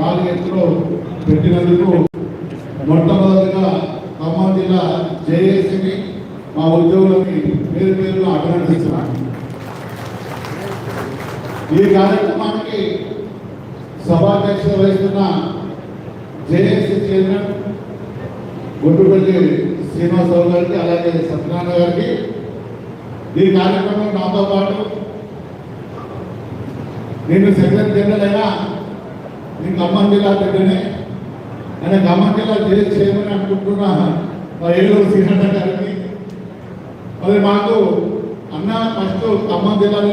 భారీ ఎత్తులో పెట్టినందుకు మొట్టమొదటిగా ఖమ్మం జిల్లా జేఏసీని మా ఉద్యోగులకి పేరు పేరుగా అభినందిస్తున్నాను ఈ కార్యక్రమానికి సభాధ్యక్షత వహిస్తున్న జేఏసీ చైర్మన్ గుడ్డుపల్లి శ్రీనివాసరావు గారికి అలాగే సత్యనారాయణ గారికి ఈ కార్యక్రమం నాతో పాటు నేను సెక్రటరీ జనరల్ అయినా నేను ఖమ్మం జిల్లా బిడ్డనే నేను ఖమ్మం జిల్లా చేయమని అనుకుంటున్నా మా ఏలూరు శ్రీహండ గారికి. మరి మాకు అన్న ఫస్ట్ ఖమ్మం జిల్లాలో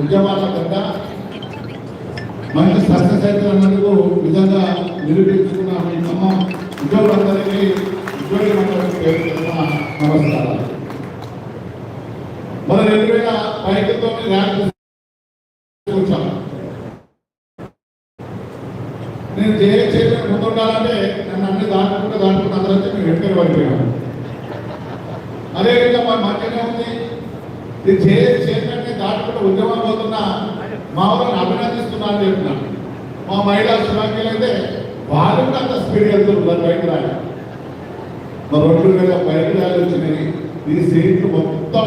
ఉద్యమాల కన్నా మంచి సక్సెస్ అయితే అన్నందుకు నిజంగా నిరూపించుకున్న ఈ ఖమ్మం. ఉద్యోగులందరికీ పేరు పెట్టుకున్న నమస్కారాలు మన రెండు వేల పైకితో ర్యాంక్ కూర్చోాలి నేను జే చేయడం ముందుండాలంటే నన్ను అన్ని దాటుకుంటూ దాటుకుంటూ అందరంటే మేము వెంటనే పడిపోయాను అదేవిధంగా మరి మంచిగా ఉంది ఇది చే చేయడాన్ని దాటుకుంటూ ఉద్యమం పోతున్న మా ఊరిని అభినందిస్తున్నాను చెప్తున్నా. మా మహిళా శివాంగిలు అయితే వాళ్ళు కూడా అంత స్పీడ్ వెళ్తున్నారు బయట రాలి మా రోడ్లు మీద బయట రాలి వచ్చినాయి. ఈ సీట్లు మొత్తం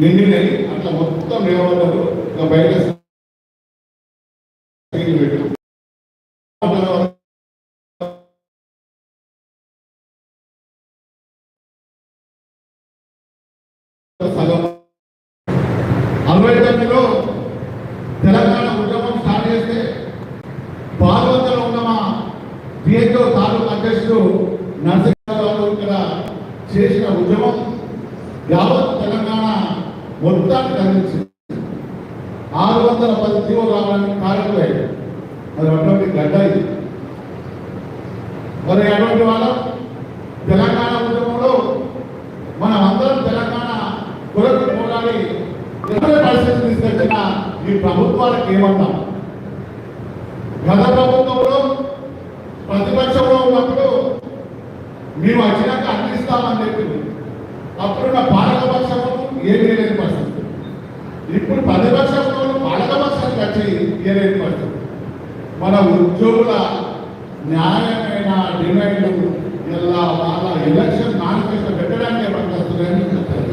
నిండినాయి. అట్లా మొత్తం నిలబడ్డారు. ఇంకా బయట అరవై తొమ్మిదిలో తెలంగాణ ఉద్యమం స్టార్ట్ చేస్తే పాల్వంతలో ఉన్న మా డిఎన్ఓ తాలూకు అధ్యక్షుడు నరసింహరావు ఇక్కడ చేసిన ఉద్యమం యావత్ తెలంగాణ మొత్తాన్ని ఖండించింది. ఆరు వందల పది జీవో రావడానికి కారణమే అది అటువంటి గడ్డ ఇది మరి అటువంటి వాళ్ళ తెలంగాణ ఉద్యమంలో మనం అందరం తెలంగాణ కొరకు పోరాడి ఎన్నో పరిస్థితి తీసుకొచ్చిన ఈ ప్రభుత్వాలకు ఏమన్నాం గత ప్రభుత్వంలో ప్రతిపక్షంలో ఉన్నప్పుడు మేము వచ్చినాక అందిస్తామని చెప్పింది. అప్పుడున్న పాలకపక్షంలో ఏం లేని పరిస్థితి. ఇప్పుడు ప్రతిపక్షంలో పాలకపక్షానికి వచ్చి ఏలేని పరిస్థితి. మన ఉద్యోగుల న్యాయమైన డిమాండ్లు ఇలా వాళ్ళ ఎలక్షన్ మేనిఫెస్టో పెట్టడానికి పనిచేస్తున్నాయని చెప్తారు.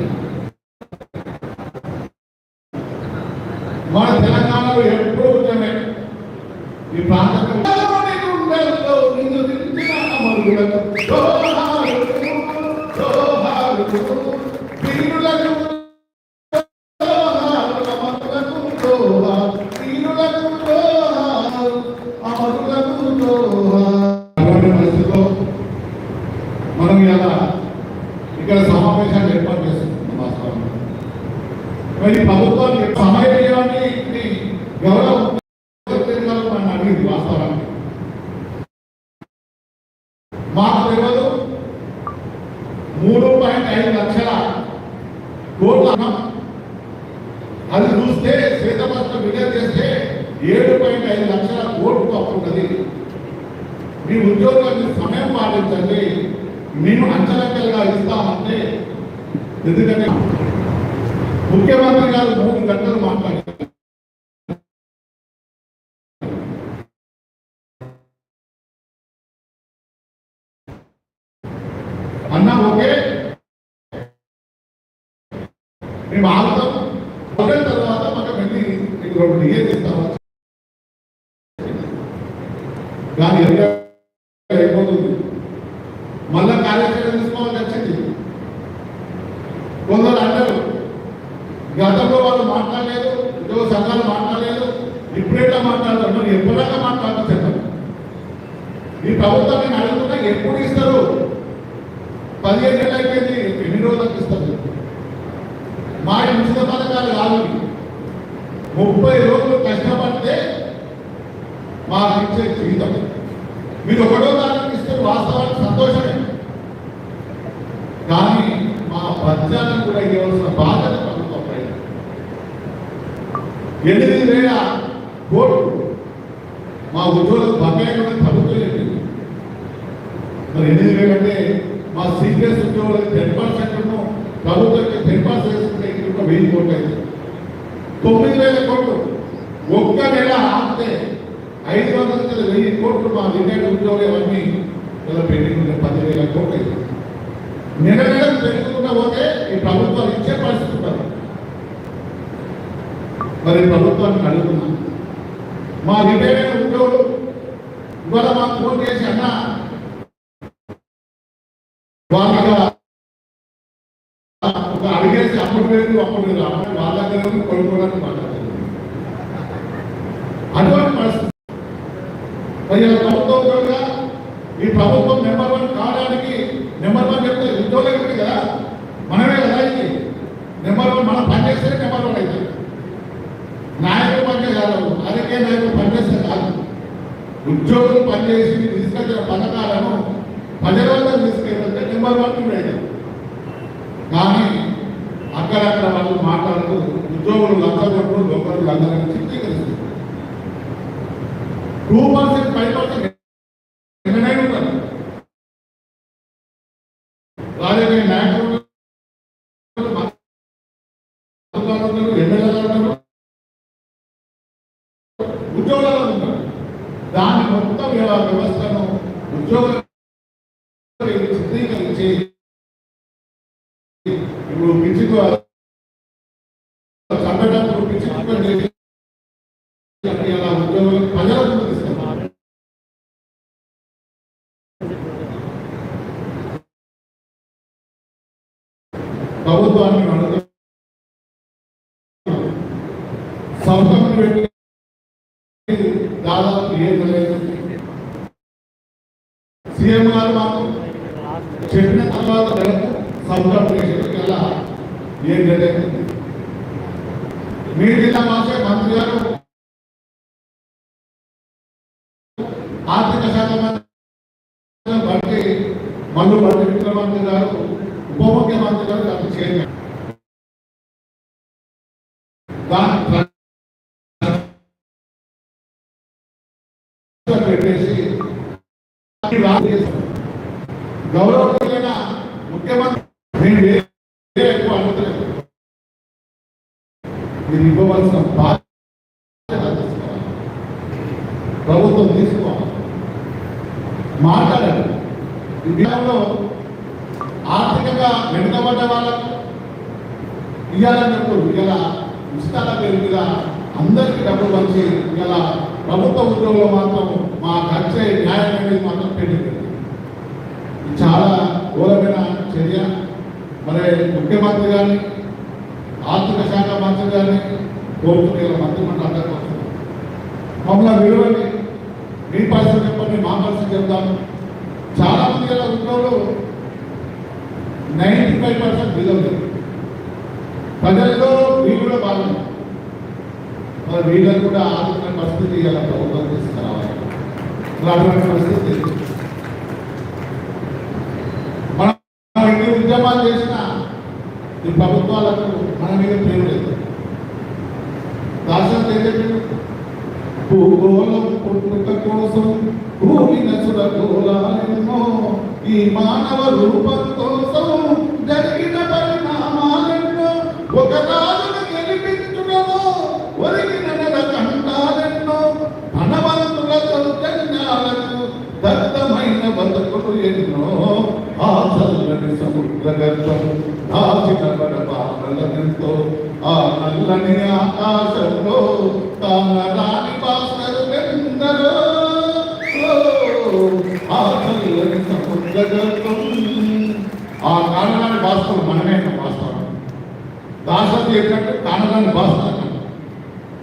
మూడు పాయింట్ ఐదు లక్షల కోట్ల అది చూస్తే శ్వేతపత్రం విడుదల చేస్తే ఏడు పాయింట్ ఐదు లక్షల కోట్లు అప్పు ఉన్నది మీ ఉద్యోగాన్ని సమయం పాటించండి. మేము అంచలంకలుగా ఇస్తామంటే ఎందుకంటే ముఖ్యమంత్రి గారు మూడు గంటలు మాట్లాడారు. ఓకే. మేము ఆగుతాం ఒకటే తర్వాత మాకు వెళ్ళి మీకు రెండు డిఏ ఇస్తాము కానీ అయిపోతుంది. మళ్ళా కార్యాచరణ తీసుకోవాలని వచ్చింది కొందరు అంటారు గతంలో వాళ్ళు మాట్లాడలేదు ఉద్యోగ సంఘాలు మాట్లాడలేదు ఇప్పుడేట్లా మాట్లాడతారు. మరి ఎప్పుడైనా మాట్లాడతారు చెప్పండి. ఈ ప్రభుత్వం నేను అడుగుతున్నా ఎప్పుడు ఇస్తారు? పదిహేను నెలలు అయిపోయింది ఎన్ని రోజులకు ఇస్తారు చెప్పు. మా ఉచిత పథకాలు కాదు ముప్పై రోజులు కష్టపడితే మాకు ఇచ్చే జీవితం మీరు ఒకటో తారీఖు ఇస్తే వాస్తవానికి సంతోషమే. కానీ మా పద్యాలను కూడా ఇవ్వాల్సిన బాధ్యత ప్రభుత్వం ఎనిమిది వేల కోట్లు మా ఉద్యోగులకు బకాయి ప్రభుత్వం మరి ఎనిమిది వేలు అంటే మా సీనియర్స్ ఉద్యోగులకు టెన్ పర్సెంట్ ప్రభుత్వానికి టెన్ పర్సెంట్ ఇంకా వెయ్యి కోట్లు అయితే తొమ్మిది వేల కోట్లు. ఒక్క నెల ఆపితే ఐదు వందల నుంచి వెయ్యి కోట్లు మా రిటైర్డ్ ఉద్యోగులు అవన్నీ ఇలా పెండింగ్ పదివేల కోట్లు అయింది. నెల నెల పెరుగుకుంటూ పోతే ఈ ప్రభుత్వాలు ఇచ్చే పరిస్థితి ఉంటుంది. మరి ప్రభుత్వాన్ని అడుగుతున్నాం మా రిటైర్డ్ ఉద్యోగులు ఇవాళ మాకు ఫోన్ చేసి అన్నా వాళ్ళగా అడిగేసి అప్పుడు లేదు అప్పుడు లేదు. వాళ్ళ దగ్గర ఉంది, కొనుక్కోవడానికి మాట్లాడుతుంది అటువంటి పరిస్థితి. మరి ప్రభుత్వ ఈ ప్రభుత్వం నెంబర్ వన్ కావడానికి నెంబర్ వన్ చెప్తే ఉద్యోగులు కదా. మనమే కదా ఇది. నెంబర్ వన్ మనం పనిచేస్తే నెంబర్ వన్ అయితే. నాయకులు పనిచే కాదు రాజకీయ నాయకులు పనిచేస్తే కాదు. ఉద్యోగులు పనిచేసి తీసుకొచ్చిన పథకాలను ప్రజలలో తీసుకెళ్తే నెంబర్ వన్ ఉండేది కానీ అక్కడక్కడ వాళ్ళు మాట్లాడుతూ ఉద్యోగులు లంచగొట్టు లోకలు లంచగొట్టు చిత్రీకరిస్తుంది టూ పర్సెంట్ ఫైవ్ పర్సెంట్ ఎన్నడైనా రాజకీయ నాయకులు ఉద్యోగాలు దాని మొత్తం వ్యవస్థను ఉద్యోగ చిత్రీకరించి ఇప్పుడు పిచ్చికు చంపేటప్పుడు పిచ్చి కుక్కని చేసి అలా ఉద్యోగులు ప్రజల ముందు తీసుకెళ్తారు. ప్రభుత్వాన్ని అడుగుతాం సంస్థను పెట్టి దాదాపు ఏం లేదు. సీఎం గారు మాకు చెప్పిన తర్వాత ఏం జిల్లా మాసే మంత్రి గారు ఆర్థిక శాఖ మంత్రి మల్లు గారు ఉప ముఖ్యమంత్రి గారు దాన్ని చేయాలి దాని పెట్టేసి గౌరవమైన ముఖ్యమంత్రి ఎక్కువ అనుకోలేదు మీరు ఇవ్వవలసిన బాధ్యత ప్రభుత్వం తీసుకోవాలి మాట్లాడండి ఈ ఆర్థికంగా వెనుకబడ్డ వాళ్ళకు ఇవ్వాలని చెప్పు ఇలా ఉచితాల పేరు మీద అందరికీ డబ్బులు పంచి ఇలా ప్రభుత్వ ఉద్యోగంలో మాత్రం మాకు వచ్చే న్యాయం అనేది మాత్రం పెట్టింది చాలా ఘోరమైన చర్య. మరి ముఖ్యమంత్రి కానీ ఆర్థిక శాఖ మంత్రి కానీ కోరుతున్న ఇలా మంత్రిమండలి అందరికీ వస్తుంది. మమ్మల్ని విలువని మీ పరిస్థితి చెప్పండి మా పరిస్థితి చెప్తాము చాలా మంది ఇలా ఉద్యోగులు నైంటీ ఫైవ్ పర్సెంట్ బిల్లు ప్రజల్లో వీళ్ళు కూడా బాగున్నారు మరి వీళ్ళని కూడా ఆదుకునే పరిస్థితి ఇలా ప్రభుత్వం అటువంటి పరిస్థితి మనం ఎన్ని ఉద్యమాలు చేసినా ఈ ప్రభుత్వాలకు మన మీద ప్రేమ లేదు భూగోళం పుట్టుక కోసం భూమి నసుల గోళాలెన్నో ఈ మానవ రూపం కోసం జరిగి ఎన్నో ఆ సముద్ర గర్భం దాచిన బడబాలెంతో ఆ నల్లని ఆకాశంలో తన రాణి ఎందరో. ఆ చల్లని సముద్ర గర్భం ఆ కానరాని భాస్కరు మనమే భాస్కరు దాసరి ఏంటంటే కానరాని భాస్కరు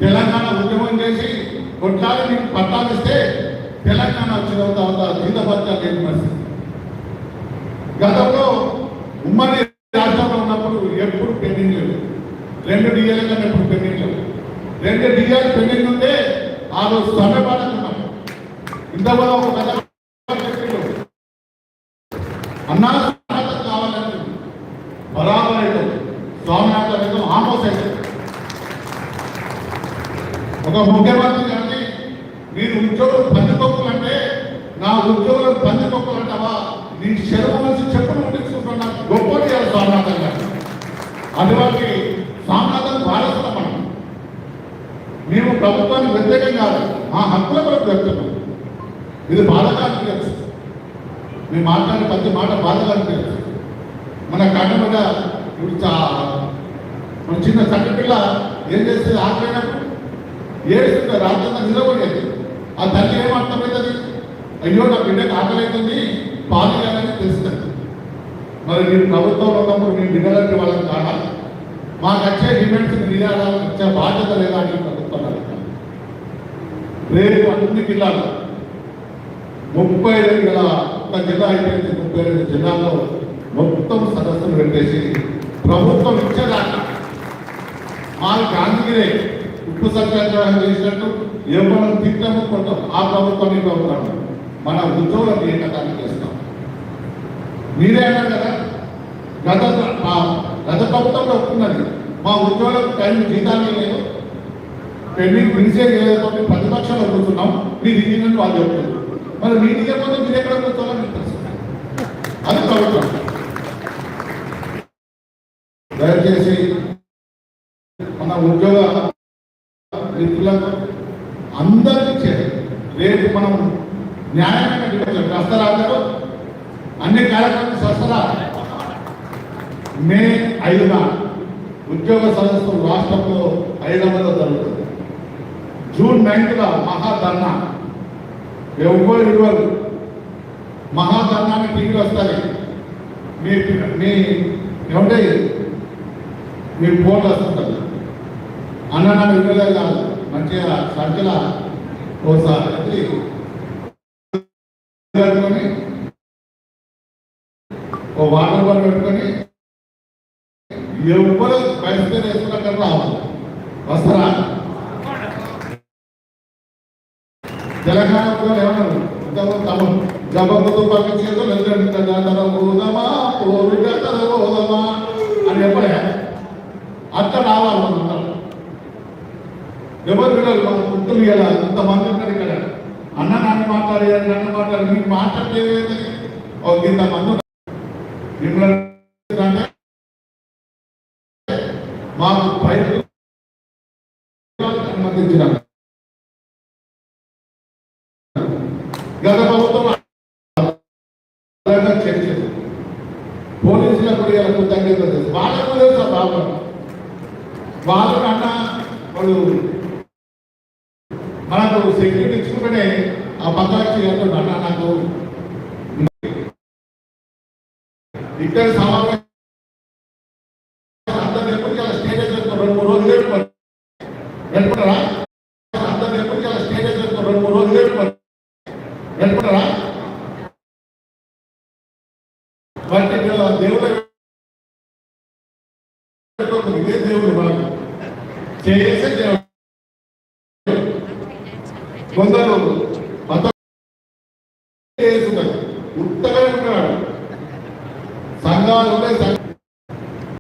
తెలంగాణ ఉద్యమం చేసి కొట్లాడి నీకు పట్టాలిస్తే తెలంగాణ వచ్చిన తర్వాత జీత పట్టాలు లేని పరిస్థితి. గతంలో ఉమ్మడి రాష్ట్రంలో ఉన్నప్పుడు ఎప్పుడు పెండింగ్ లేదు. రెండు డిఎల్ కన్నా ఎప్పుడు పెండింగ్ లేదు. రెండు డిఎల్ పెండింగ్ ఉంటే ఆ రోజు సమ్మెపాడుతున్నాం ఇంతవరకు ఒక కథ అన్నా స్వాగతం బరాబర్ అయితే ఆమోస్ అయితే ఒక ముఖ్యమంత్రి ఉద్యోగులు పందికొక్కులు అంటే నా ఉద్యోగులకు పందికొక్కులు అంటావా నీ శరము నుంచి చెప్పులు ముట్టించుకుంటున్నా గొప్ప చేయాలి స్వామినాథన్ గారు. అటువంటి స్వామినాథన్ వారసులం మనం. మేము ప్రభుత్వానికి వ్యతిరేకం కాదు మా హక్కుల కొరకు చెప్తున్నాం ఇది బాధగా తెలుసు. మేము మాట్లాడే ప్రతి మాట బాధగా తెలుసు. మన కన్నమగా ఇప్పుడు మన చిన్న చక్క ఏం చేస్తుంది? ఆకలినప్పుడు ఏడుస్తుంది రాత్రి నిలబడేది ఆ తల్లి ఏం అర్థమవుతుంది అయ్యో నా బిడ్డకు ఆకలి పాలు ఇవ్వాలని తెలుస్తుంది. మరి మీరు ప్రభుత్వంలో ఉన్నప్పుడు మీరు బిడ్డలంటే వాళ్ళకి కాదా? మాకు వచ్చే డిమాండ్స్ నిరాడాలని వచ్చే బాధ్యత లేదా అని ప్రభుత్వం రేపు అన్ని జిల్లాలు ముప్పై ఐదు గల ఒక జిల్లా అయిపోయింది ముప్పై ఐదు జిల్లాల్లో మొత్తం సదస్సులు పెట్టేసి ప్రభుత్వం ఇచ్చేదాకా. మాకు గాంధీగిరే ఉప్పు సత్యాగ్రహం చేసినట్టు ఎవరు తిట్టము కొంటాం ఆ ప్రభుత్వం ఈ ప్రభుత్వం మన ఉద్యోగులకు ఏ చేస్తాం. మీరే కదా గత మా గత ప్రభుత్వంలో ఒప్పుకున్నది. మా ఉద్యోగులకు టైం జీతాలు లేదు. పెండింగ్ పిలిచే లేకపోతే ప్రతిపక్షంలో కూర్చున్నాం మీరు ఇచ్చినట్టు వాళ్ళు చెప్తున్నారు మరి మీరు ఇవ్వకపోతే మీరు ఎక్కడ కూర్చోవాలని మీకు తెలుసు. అది ప్రభుత్వం. దయచేసి మన ఉద్యోగ వ్యక్తులకు అందరికీ చేయాలి రేపు మనం న్యాయమైన డిమాండ్ వస్తారా అన్ని కార్యక్రమాలు వస్తారా మే ఐదున ఉద్యోగ సదస్సు రాష్ట్రంలో హైదరాబాద్లో జరుగుతుంది. జూన్ నైన్త్న మహాధర్నా. ఎవ్వరు ఇవ్వరు మహాధర్నాన్ని టీవీ వస్తుంది మీ మీ ఏమంటే మీ ఫోన్లు వస్తుంటుంది. అన్న నాకు ఇవ్వలే కాదు. మంచిగా సంఖ్యల ఓసారి పెట్టుకొని ఓ వాటర్ బాల్ పెట్టుకొని ఎవరు పరిస్థితి వేసుకున్నాక రావాలి వస్తారా. తెలంగాణ ఏమన్నారు తమ జబ్బుతో పంపించేదో లేదంటే జాతర పోదామా? పోరు అని చెప్పలే. అక్కడ ఎవరు పిల్లలు మన పుట్టులు కదా ఇంతమంది ఉన్నారు ఇక్కడ. అన్న నాన్న మాట్లాడి నన్ను మాట్లాడి మీరు మాట్లాడలేదు ఇంతమంది మిమ్మల్ని మాకు పైపు అనుమతించినారు గత ప్రభుత్వం అలాగా చేసేది. పోలీసులకు కూడా ఇలా కృతజ్ఞత వాళ్ళకు తెలుసా బాబు వాళ్ళు అన్న వాళ్ళు మనకు సెక్యూరిటీ ఇచ్చుకుంటేనే ఆ పక్కకి గారితో అన్న నాకు ఇక్కడ సమావేశం దేవుడు దేవుడు చేసే దేవుడు. కొందరు